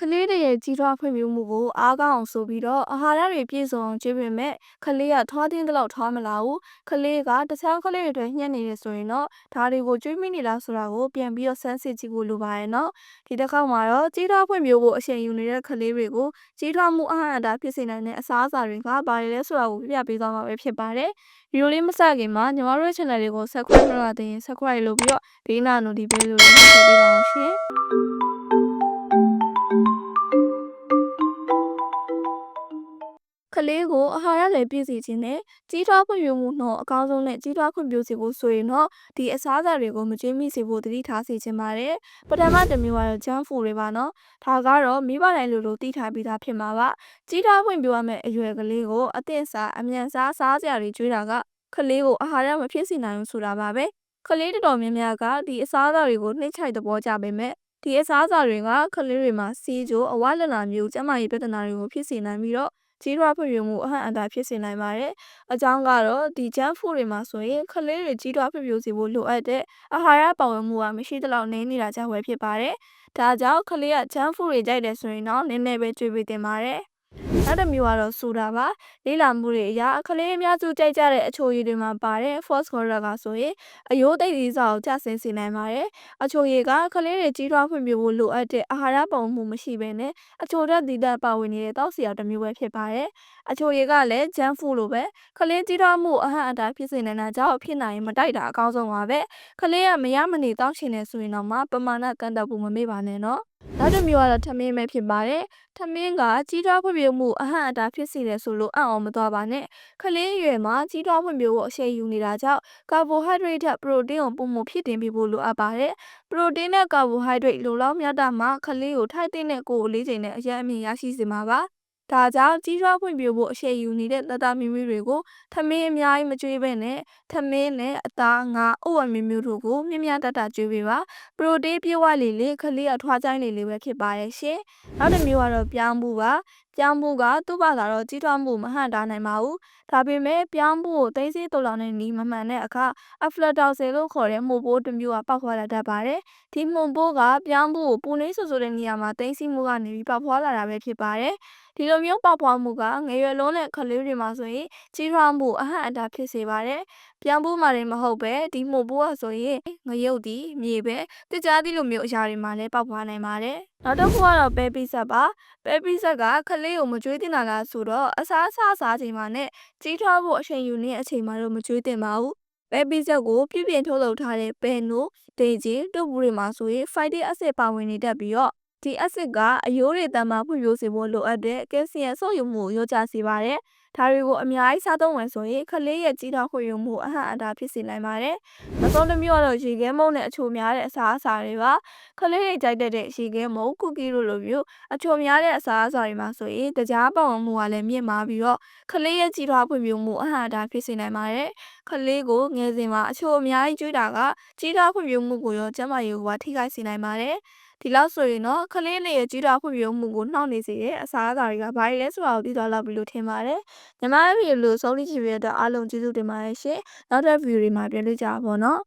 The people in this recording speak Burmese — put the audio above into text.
ကလေးတွေရဲ့ကြီးထွားဖွံ့ဖြိုးမှုကိုအားကောင်းအောင်ဆိုပြီးတော့အာဟာရတွေပြည့်စုံအောင်ကျွေးပေမဲ့ကလေးကထွားတင်းသလောက်ထွားမလာဘူးကလေးကတခြားကလေးတွေအတွက်ညှက်နေတယ်ဆိုရင်တော့ဒါတွေကိုကျွေးမိနေလားဆိုတာကိုပြန်ပြီးတော့စမ်းစစ်ကြည့်ဖို့လိုပါရဲ့နော်ဒီတစ်ခေါက်မှာတော့ကြီးထွားဖွံ့ဖြိုးဖို့အချိန်ယူနေတဲ့ကလေးတွေကိုကြီးထွားမှုအဟန့်အတားဖြစ်စေနိုင်တဲ့အစားအစာတွေကဘာတွေလဲဆိုတာကိုပြပြပေးသွားမှာပဲဖြစ်ပါတယ်ဗီဒီယိုလေးမစခင်မှာညီမတို့ရဲ့ channel လေးကို subscribe လုပ်ရသေးရင် subscribe လုပ်ပြီးတော့ဘေးနာ notification လေးကိုနှိပ်ပေးပါအောင်ရှင် လေးကိုအာဟာရလည်းပြည့်စုံခြင်းနဲ့ကြီးထွားဖွံ့ဖြိုးမှုနှုန်းအကောင်းဆုံးနဲ့ကြီးထွားဖွံ့ဖြိုးစေဖို့ဆိုရင်တော့ဒီအစားအစာတွေကိုမကျွေးမိစေဖို့တတိထားစေချင်ပါတယ်ပထမတစ်မျိုးကတော့ junk food တွေပါနော်ဒါကတော့မိဘတိုင်းလိုလိုသိထားပြီးသားဖြစ်မှာပါကြီးထွားဖွံ့ဖြိုးရမယ့်အရွယ်ကလေးကိုအသင့်စားအမြန်စားစားစရာတွေကျွေးတာကကလေးကိုအာဟာရမဖြစ်စေနိုင်ဘူးဆိုတာပါပဲကလေးတော်တော်များများကဒီအစားအစာတွေကိုနှိမ့်ချိုက်သဘောကြပေမဲ့ဒီအစားအစာတွေကကလေးတွေမှာစီးကျိုးအဝလနာမျိုးကျန်းမာရေးပြဿနာတွေကိုဖြစ်စေနိုင်ပြီးတော့ ကြီးထွားဖွံ့ဖြိုးမှုအဟန့်အတားဖြစ်စေနိုင်ပါတယ်။အကြောင်းကတော့ဒီ junk food တွေမှာဆိုရင်ကလေးတွေကြီးထွားဖွံ့ဖြိုးစေဖို့လိုအပ်တဲ့အာဟာရပါဝင်မှုကမရှိသလောက်နည်းနေတာကြောင့်ပဲဖြစ်ပါတယ်။ဒါကြောင့်ကလေးက junk food တွေကြိုက်တယ်ဆိုရင်တော့နည်းနည်းပဲကျွေးပေးသင့်ပါတယ်။ နောက်တစ်မျိုးကတော့ဆိုတာပါလေးလာမှုတွေအရာကလေးအများစုကြိုက်ကြတဲ့အချိုရည်တွေမှာပါတဲ့ phosphorus ကဆိုရင်အယိုးသိပ်သီးစာကိုကျဆင်းစေနိုင်ပါတယ်အချိုရည်ကကလေးတွေကြီးထွားဖွံ့ဖြိုးဖို့လိုအပ်တဲ့အာဟာရပုံမှုမရှိဘဲနဲ့အချိုဓာတ်သီးသန့်ပါဝင်နေတဲ့တောက်စရာတစ်မျိုးပဲဖြစ်ပါတယ်အချိုရည်ကလည်း junk food လိုပဲကလေးကြီးထွားမှုအဟန့်အတားဖြစ်စေနိုင်တာကြောင့်ဖြစ်နိုင်မတိုက်တာအကောင်းဆုံးပါပဲကလေးကမရမနေတောက်ရှင်နေဆိုရင်တော့မှပမာဏကန့်တက်ဖို့မမေ့ပါနဲ့နော် နောက်တစ်မျိုးကတော့ထမင်းပဲဖြစ်ပါတယ်။ထမင်းကကြီးထွားဖွံ့ဖြိုးမှုအဟန့်အတားဖြစ်စေတယ်ဆိုလို့အံ့ဩမသွားပါနဲ့။ကလေးအရွယ်မှာကြီးထွားဖွံ့ဖြိုးဖို့အရှိန်ယူနေတာကြောင့်ကာဘိုဟိုက်ဒရိတ်ထက်ပရိုတင်းကိုပုံမှုဖြစ်တင်ပေးဖို့လိုအပ်ပါတယ်။ပရိုတင်းနဲ့ကာဘိုဟိုက်ဒရိတ်လိုလောက်မြတ်တာမှကလေးကိုထိုက်တဲ့ကိုယ်အလေးချိန်နဲ့အရန်အမြင့်ရရှိစေမှာပါ။ ဒါကြောင့်ကြီးထွားဖွံ့ဖြိုးဖို့အရှိန်ယူနေတဲ့တတမီမီတွေကိုထမင်းအများကြီးမကျွေးဘဲနဲ့ထမင်းနဲ့အသားငါဥဝမျိုးမျိုးတို့ကိုမြင့်မြတ်တတကျွေးပေးပါပရိုတေးပြည့်ဝလေလေခလေးအထွားချိုင်းလေလေပဲဖြစ်ပါရဲ့ရှင်နောက်တစ်မျိုးကတော့ပြောင်းမှုပါ ပြောင်းမှုကသူ့ဘာသာတော့ကြီးထွားမှုမဟန့်တားနိုင်ပါဘူးဒါပေမဲ့ပြောင်းမှုကိုသိသိတူလောင်တဲ့နီးမမှန်တဲ့အခါအဖလတောက်ဆယ်လို့ခေါ်တဲ့မှုပိုးတစ်မျိုးကပေါက်ဖွာလာတတ်ပါတယ်ဒီမှုပိုးကပြောင်းမှုကိုပူနေဆူဆူတဲ့နေရာမှာသိသိမှုကနေပြီးပေါက်ဖွာလာတာပဲဖြစ်ပါတယ်ဒီလိုမျိုးပေါက်ဖွားမှုကငယ်ရွယ်လုံးနဲ့ကလေးတွေမှာဆိုရင်ကြီးထွားမှုအဟန့်အတားဖြစ်စေပါတယ်။ပြောင်းဖို့မှလည်းမဟုတ်ပဲဒီမို့ပိုးကဆိုရင်ငရုတ်ဒီမြေပဲတကြားသီးလိုမျိုးအရာတွေမှာလည်းပေါက်ဖွားနိုင်ပါတယ်။နောက်တစ်ခုကတော့ပဲပိဆက်ပါပဲပိဆက်ကကလေးကိုမကြွေးတင်တာလားဆိုတော့အစားအစာစားချိန်မှာနဲ့ကြီးထွားဖို့အချိန်ယူနေတဲ့အချိန်မှာတော့မကြွေးတင်ပါဘူး။ပဲပိဆက်ကိုပြည့်ပြည့်ထုတ်လုပ်ထားတဲ့ပဲနို့ဒေဂျင်တို့ဘူးတွေမှာဆိုရင် phytic acid ပါဝင်နေတတ်ပြီးတော့ဒီ acid ကအယိုးတွေတမ်းမှဖွံ့ဖြိုးစေဖို့လိုအပ်တဲ့ကယ်လ်ဆီယမ်ဆုပ်ယူမှုကိုလျော့ကျစေပါတယ်။ ဒါတွေကိုအများကြီးစားသုံးဝင်ဆိုရင်ကလေးရဲ့ကြီးထွားဖွံ့ဖြိုးမှုအဟန့်အတားဖြစ်စေနိုင်ပါတယ်။နောက်ဆုံးတစ်မျိုးကတော့ရေခဲမုန့်နဲ့အချိုများတဲ့အစားအစာတွေပါ။ကလေးတွေကြိုက်တတ်တဲ့ရေခဲမုန့်ကူကီတို့လိုမျိုးအချိုများတဲ့အစားအစာတွေမှာဆိုရင်တကြားပေါင်မှုကလည်းမြင့်မာပြီးတော့ကလေးရဲ့ကြီးထွားဖွံ့ဖြိုးမှုအဟန့်အတားဖြစ်စေနိုင်ပါတယ်။ကလေးကိုငယ်စဉ်မှာအချိုအများကြီးကျွေးတာကကြီးထွားဖွံ့ဖြိုးမှုကိုရောကျန်းမာရေးကိုပါထိခိုက်စေနိုင်ပါတယ်။ဒီလောက်ဆိုရင်တော့ကလေးလေးရဲ့ကြီးထွားဖွံ့ဖြိုးမှုကိုနှောင့်နှေးစေတဲ့အစားအစာတွေကဘာတွေလဲဆိုတာကိုသိသွားလောက်ပြီလို့ထင်ပါတယ်။ညီမရဲ့ဗီဒီယိုလို့ဆုံးဖြတ်ချင်ပြီးတော့အားလုံးကျေးဇူးတင်ပါတယ်ရှင်။နောက်ထပ်ဗီဒီယိုတွေမှာပြန်တွေ့ကြပါဘောနော်။